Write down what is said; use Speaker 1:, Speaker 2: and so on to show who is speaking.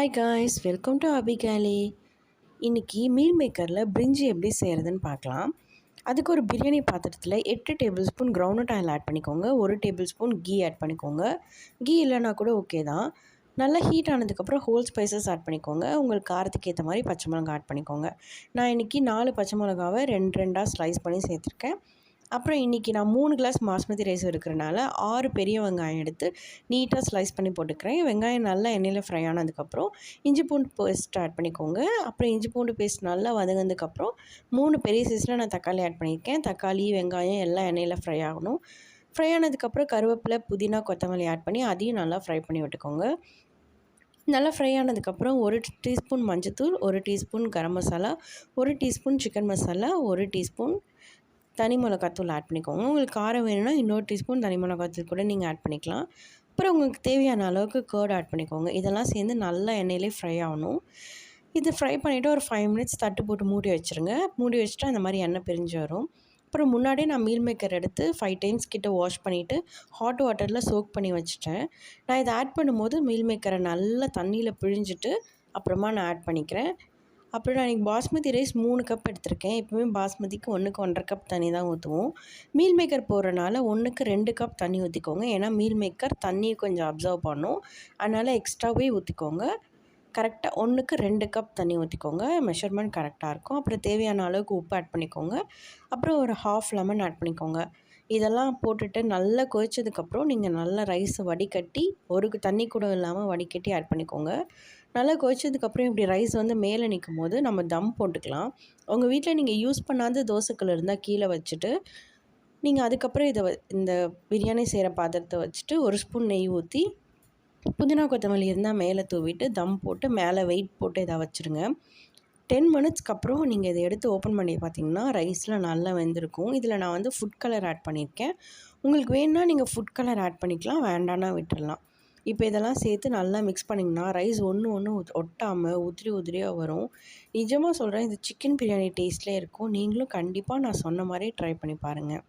Speaker 1: Hi guys welcome to அபிகாலி இன்றைக்கி meal மேக்கரில் பிரிஞ்சி எப்படி செய்கிறதுன்னு பார்க்கலாம். அதுக்கு ஒரு பிரியாணி பாத்திரத்தில் எட்டு tablespoon ground oil add பண்ணிக்கோங்க. ஒரு டேபிள் ஸ்பூன் கீ ஆட் பண்ணிக்கோங்க. கீ இல்லைனா கூட ஓகே தான். நல்லா ஹீட் ஆனதுக்கப்புறம் ஹோல் ஸ்பைசஸ் ஆட் பண்ணிக்கோங்க. உங்களுக்கு காரத்துக்கு ஏற்ற மாதிரி பச்சை மிளகா ஆட் பண்ணிக்கோங்க. நான் இன்றைக்கி நாலு பச்சை மிளகாவை ரெண்டு ரெண்டாக ஸ்லைஸ் பண்ணி சேர்த்துருக்கேன். அப்புறம் இன்றைக்கி நான் மூணு கிளாஸ் பாஸ்மதி ரைஸ் இருக்கிறனால ஆறு பெரிய வெங்காயம் எடுத்து நீட்டாக ஸ்லைஸ் பண்ணி போட்டுக்கிறேன். வெங்காயம் நல்லா எண்ணெயில் ஃப்ரை ஆனதுக்கப்புறம் இஞ்சி பூண்டு பேஸ்ட் ஆட் பண்ணிக்கோங்க. அப்புறம் இஞ்சி பூண்டு பேஸ்ட் நல்லா வதங்கினதுக்கப்புறம் மூணு பெரிய சைஸில் நான் தக்காளி ஆட் பண்ணியிருக்கேன். தக்காளி வெங்காயம் எல்லாம் எண்ணெயில் ஃப்ரை ஆகணும். ஃப்ரை ஆனதுக்கப்புறம் கருவேப்பிலை புதினா கொத்தமல்லி ஆட் பண்ணி அதையும் நல்லா ஃப்ரை பண்ணி விட்டுக்கோங்க. நல்லா ஃப்ரை ஆனதுக்கப்புறம் ஒரு டீஸ்பூன் மஞ்சத்தூள் ஒரு டீஸ்பூன் கரம் மசாலா ஒரு டீஸ்பூன் சிக்கன் மசாலா ஒரு டீஸ்பூன் தனி மிளகாத்தூள் ஆட் பண்ணிக்கோங்க. உங்களுக்கு காரம் வேணும்னா இன்னொரு டீஸ்பூன் தனி மிளகாத்தூள் கூட நீங்கள் ஆட் பண்ணிக்கலாம். அப்புறம் உங்களுக்கு தேவையான அளவுக்கு கேர்ட் ஆட் பண்ணிக்கோங்க. இதெல்லாம் சேர்ந்து நல்லா எண்ணெயிலே ஃப்ரை ஆகணும். இது ஃப்ரை பண்ணிவிட்டு ஒரு ஃபைவ் மினிட்ஸ் தட்டு போட்டு மூடி வச்சுருங்க. மூடி வச்சுட்டு அந்த மாதிரி எண்ணெய் பிரிஞ்சு வரும். அப்புறம் முன்னாடியே நான் மீல் மேக்கர் எடுத்து ஃபைவ் டைம்ஸ் கிட்ட வாஷ் பண்ணிவிட்டு ஹாட் வாட்டரில் சோக் பண்ணி வச்சுட்டேன். நான் இதை ஆட் பண்ணும்போது மீல் மேக்கரை நல்லா தண்ணியில் பிழிஞ்சிட்டு அப்புறமா நான் ஆட் பண்ணிக்கிறேன். அப்புறம் நான் இன்றைக்கி பாஸ்மதி ரைஸ் மூணு கப் எடுத்திருக்கேன். எப்பவுமே பாஸ்மதிக்கு ஒன்றுக்கு ஒன்றரை கப் தண்ணி தான் ஊற்றுவோம் மீல் மேக்கர் போடுறனால ஒன்றுக்கு ரெண்டு கப் தண்ணி ஊற்றிக்கோங்க ஏன்னா மீல் மேக்கர் தண்ணியை கொஞ்சம் அப்சர்வ் பண்ணும். அதனால் எக்ஸ்ட்ராவே ஊற்றிக்கோங்க கரெக்டாக ஒன்றுக்கு ரெண்டு கப் தண்ணி ஊற்றிக்கோங்க மெஷர்மெண்ட் கரெக்டாக இருக்கும். அப்புறம் தேவையான அளவுக்கு உப்பு ஆட் பண்ணிக்கோங்க. அப்புறம் ஒரு ஹாஃப் லெமன் ஆட் பண்ணிக்கோங்க. இதெல்லாம் போட்டுட்டு நல்லா கொதிச்சதுக்கப்புறம் நீங்கள் நல்லா ரைஸை வடிகட்டி ஒரு தண்ணி கூட இல்லாமல் வடிகட்டி ஆட் பண்ணிக்கோங்க. நல்லா கொதிச்சதுக்கப்புறம் இப்படி ரைஸ் வந்து மேலே நிற்கும் போது நம்ம தம் போட்டுக்கலாம். உங்கள் வீட்டில் நீங்கள் யூஸ் பண்ணாத தோசைக்கல் இருந்தால் கீழே வச்சுட்டு நீங்கள் அதுக்கப்புறம் இதை இந்த பிரியாணி செய்கிற பாத்திரத்தை வச்சுட்டு ஒரு ஸ்பூன் நெய் ஊற்றி புதினா கொத்தமல்லி இருந்தால் மேலே தூவிட்டு தம் போட்டு மேலே வெயிட் போட்டு இதை வச்சுருங்க. டென் மினிட்ஸ்க்கு அப்புறம் நீங்கள் இதை எடுத்து ஓப்பன் பண்ணி பார்த்தீங்கன்னா ரைஸ்லாம் நல்லா வெந்திருக்கும். இதில் நான் வந்து ஃபுட் கலர் ஆட் பண்ணியிருக்கேன் உங்களுக்கு வேணுன்னா நீங்கள் ஃபுட் கலர் ஆட் பண்ணிக்கலாம். வேண்டான்னா விட்டுடலாம் இப்போ இதெல்லாம் சேர்த்து நல்லா மிக்ஸ் பண்ணிங்கன்னா ரைஸ் ஒன்று ஒன்று ஒட்டாமல் உதிரி உதிரியாக வரும். நிஜமாக சொல்கிறேன் இது சிக்கன் பிரியாணி டேஸ்ட்லேயே இருக்கும். நீங்களும் கண்டிப்பாக நான் சொன்ன மாதிரியே ட்ரை பண்ணி பாருங்கள்